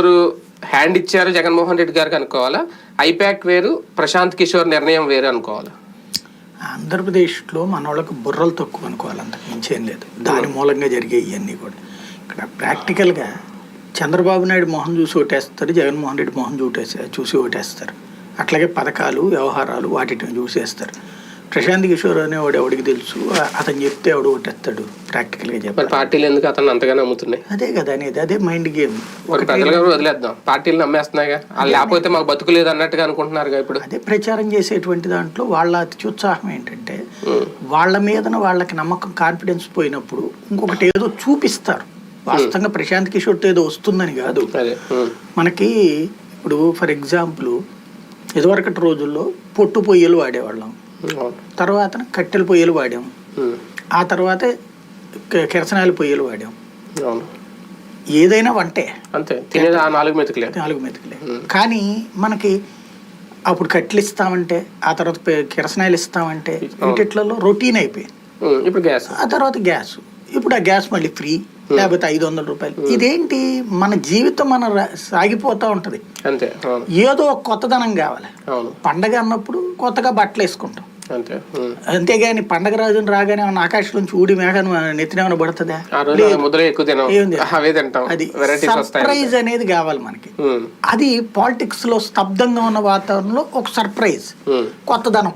Kishore hand ఇచ్చారు జగన్మోహన్ రెడ్డి గారికి అనుకోవాలా? ఐపాక్ వేరు ప్రశాంత్ కిషోర్ నిర్ణయం వేరు అనుకోవాలా? ఆంధ్రప్రదేశ్లో మన వాళ్ళకి బుర్రలు తక్కువ అనుకోవాలి అంతకు ఏం లేదు. దాని మూలంగా జరిగే ఇవన్నీ కూడా. ఇక్కడ ప్రాక్టికల్గా చంద్రబాబు నాయుడు మొహం చూసి ఓటేస్తారు జగన్మోహన్ రెడ్డి మొహం చూటేసే చూసి ఓటేస్తారు. అట్లాగే పథకాలు వ్యవహారాలు వాటిని చూసేస్తారు ప్రశాంత్ కిషోర్ అనేవాడు ఎవడికి తెలుసు? అతను చెప్తే ఎవడు ఓటేస్తాడు ప్రాక్టికల్గా చెప్పాలి పార్టీలు ఎందుకు అతను అంతగా నమ్ముతున్నాయి అదే కదా అనేది అదే మైండ్ గేమ్ మరి ప్రజలు కూడా వదిలేద్దాం. పార్టీలు నమ్మేస్తున్నాయిగా. వాళ్ళు లేకపోతే మాకు బతుకు లేదు అన్నట్టుగా అనుకుంటున్నారుగా ఇప్పుడు? అదే ప్రచారం చేసేటువంటి దాంట్లో వాళ్ళ అత్యుత్సాహం ఏంటంటే ఉమ్. వాళ్ళ మీదన వాళ్ళకి నమ్మకం కాన్ఫిడెన్స్ పోయినప్పుడు ఇంకొకటి ఏదో చూపిస్తారు. వాస్తవంగా ప్రశాంత్ కిషోర్తో ఏదో వస్తుందని కాదు. మనకి ఇప్పుడు ఫర్ ఎగ్జాంపుల్ ఇదివరకటి రోజుల్లో పొట్టు పొయ్యలు వాడేవాళ్ళం. తర్వాత కట్టెల పొయ్యలు వాడాం. ఆ తర్వాత కిరసనాయిల పొయ్యలు వాడాం. ఏదైనా వంటే. అంతే. తినేది ఆ నాలుగు మెతుకులే. నాలుగు మెతుకులే. కానీ మనకి అప్పుడు కట్టెలు ఇస్తామంటే ఆ తర్వాత కిరసనాయిలు ఇస్తామంటే ఇంటిట్లలో రొటీన్ అయిపోయింది. ఇప్పుడు గ్యాస్. ఆ తర్వాత గ్యాస్. ఇప్పుడు ఆ గ్యాస్ మళ్ళీ ఫ్రీ లేకపోతే ఐదు వందల రూపాయలు. ఇదేంటి? మన జీవితం మన సాగిపోతూ ఉంటది. అంతే. ఏదో కొత్తదనం కావాలి. పండగ అన్నప్పుడు కొత్తగా బట్టలు వేసుకుంటాం అంతే. అంతేగాని పండగ రోజున రాగానే ఏమన్నా ఆకాశం నుంచి ఊడి మేఘాన్ని నెత్తినేమైనా పడుతుందా? అది సర్ప్రైజ్ అనేది కావాలి మనకి. అది పాలిటిక్స్లో స్తబ్దంగా ఉన్న వాతావరణంలో ఒక సర్ప్రైజ్. కొత్తదనం.